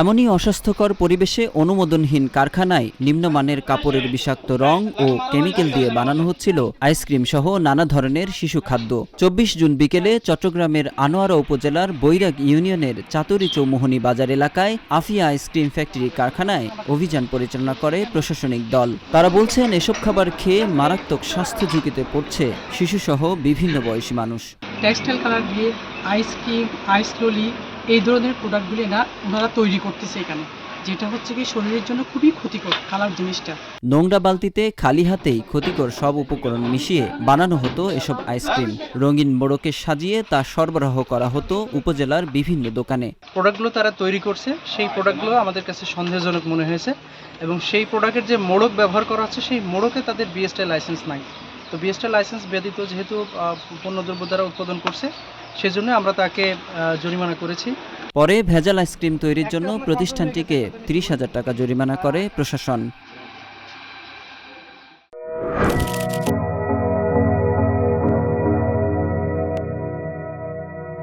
এমনই অস্বাস্থ্যকর পরিবেশে অনুমোদনহীন কারখানায় নিম্নমানের কাপড়ের বিষাক্ত রং ও কেমিক্যাল দিয়ে বানানো হচ্ছিল আইসক্রিম সহ নানা ধরনের শিশু খাদ্য। চব্বিশ জুন বিকেলে চট্টগ্রামের আনোয়ারা উপজেলার বৈরাগ ইউনিয়নের চাতুরি চৌমোহনী বাজার এলাকায় আফিয়া আইসক্রিম ফ্যাক্টরি কারখানায় অভিযান পরিচালনা করে প্রশাসনিক দল। তারা বলছেন, এসব খাবার খেয়ে মারাত্মক স্বাস্থ্য ঝুঁকিতে পড়ছে শিশুসহ বিভিন্ন বয়সী মানুষ। টেক্সটাইল কালার দিয়ে আইসক্রিম, আইস ললি এই ধরনের প্রোডাক্টগুলি না ওনারা তৈরি করতেছে এখানে যেটা হচ্ছে কি শরীরের জন্য খুবই ক্ষতিকর কালার জিনিসটা। নোংরা বালতিতে খালি হাতেই ক্ষতিকর সব উপকরণ মিশিয়ে বানানো হতো এসব আইসক্রিম। রঙিন মোড়কে সাজিয়ে তা সরবরাহ করা হতো উপজেলার বিভিন্ন দোকানে। প্রোডাক্টগুলো তারা তৈরি করছে সেই প্রোডাক্টগুলো আমাদের কাছে সন্দেহজনক মনে হয়েছে এবং সেই প্রোডাক্টের যে মোড়ক ব্যবহার করা হচ্ছে সেই মোড়কে তাদের বিএসটি লাইসেন্স নাই। তো বিএসটি লাইসেন্স ব্যতীত যেহেতু পণ্যদ্রব্য দ্বারা উৎপাদন করছে সেজন্য আমরা তাকে জরিমানা করেছি। পরে ভেজাল আইসক্রিম তৈরির জন্য প্রতিষ্ঠানটিকে ত্রিশ হাজার টাকা জরিমানা করে প্রশাসন।